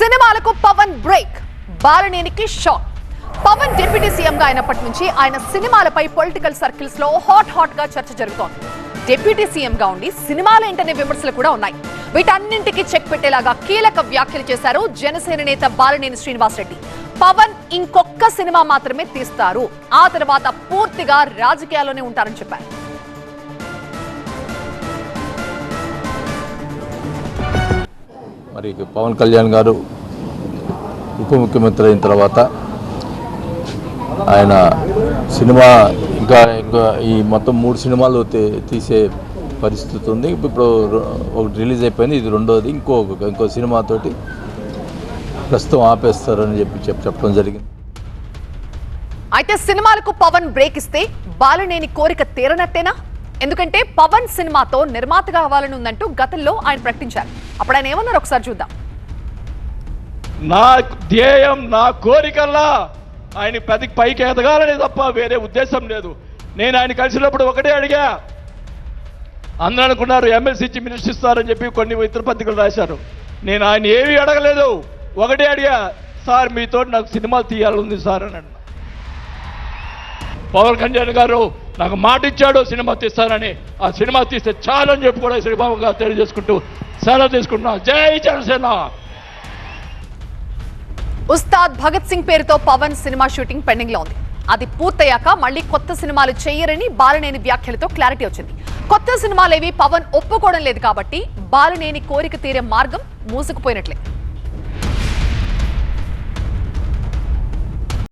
సినిమాలకు పవన్ బ్రేక్. బాలనేనికి shock. Pawan deputy సీఎంగా అయినప్పటి నుంచి ఆయన సినిమాలపై పొలిటికల్ సర్కిల్స్లో హాట్ హాట్గా చర్చ జరుగుతోంది. డిప్యూటీ సీఎంగా ఉండి సినిమాలు సినిమాలేంటనే విమర్శలు కూడా ఉన్నాయి. వీటన్నింటికి చెక్ పెట్టేలాగా కీలక వ్యాఖ్యలు చేశారు జనసేన నేత బాలనేని శ్రీనివాసరెడ్డి. పవన్ ఇంకొక్క సినిమా మాత్రమే తీస్తారు. ఆ తర్వాత పూర్తిగా రాజకీయాల్లోనే ఉంటారని చెప్పారు. మరి పవన్ కళ్యాణ్ గారు ఉప ముఖ్యమంత్రి అయిన తర్వాత ఆయన సినిమా ఇంకా ఇంకా ఈ మొత్తం మూడు సినిమాలు తీసే పరిస్థితి ఉంది. ఇప్పుడు ఒకటి రిలీజ్ అయిపోయింది ఇది రెండోది. ఇంకో ఇంకో సినిమాతోటి ప్రస్తుతం ఆపేస్తారని చెప్పి చెప్పడం జరిగింది. అయితే సినిమాలకు పవన్ బ్రేక్ ఇస్తే బాలనేని కోరిక తీరనట్టేనా? ఎందుకంటే పవన్ సినిమాతో నిర్మాతగా అవ్వాలని ఉందంటూ గతంలో ఆయన ప్రకటించారు. అప్పుడు ఆయన ఏమన్నారు ఒకసారి చూద్దాం. నా ధ్యేయం నా కోరికల్లా ఆయన పది పైకి ఎదగాలనే తప్ప వేరే ఉద్దేశం లేదు. నేను ఆయన కలిసినప్పుడు ఒకటే అడిగా. అందరూ అనుకున్నారు ఎమ్మెల్సీ ఇచ్చి మినిస్టర్ ఇస్తారని చెప్పి కొన్ని ఇతర పత్రికలు రాశారు. నేను ఆయన ఏమీ అడగలేదు. ఒకటే అడిగా సార్ మీతో నాకు సినిమాలు తీయాలని ఉంది సార్ అని అన్నా. పవన్ కళ్యాణ్ గారు నాకు మాట ఇచ్చాడు సినిమా తీస్తానని. ఆ సినిమా తీస్తే చాలని చెప్పి కూడా శ్రీబాబు గారు తెలియజేసుకుంటూ సెలవు తీసుకుంటున్నా. జై జనసేన! ఉస్తాద్ భగత్ సింగ్ పేరుతో పవన్ సినిమా షూటింగ్ పెండింగ్లో ఉంది. అది పూర్తయ్యాక మళ్ళీ కొత్త సినిమాలు చేయరని బాలనేని వ్యాఖ్యలతో క్లారిటీ వచ్చింది. కొత్త సినిమాలేవి పవన్ ఒప్పుకోవడం లేదు కాబట్టి బాలనేని కోరిక తీరే మార్గం మూసుకుపోయినట్లే.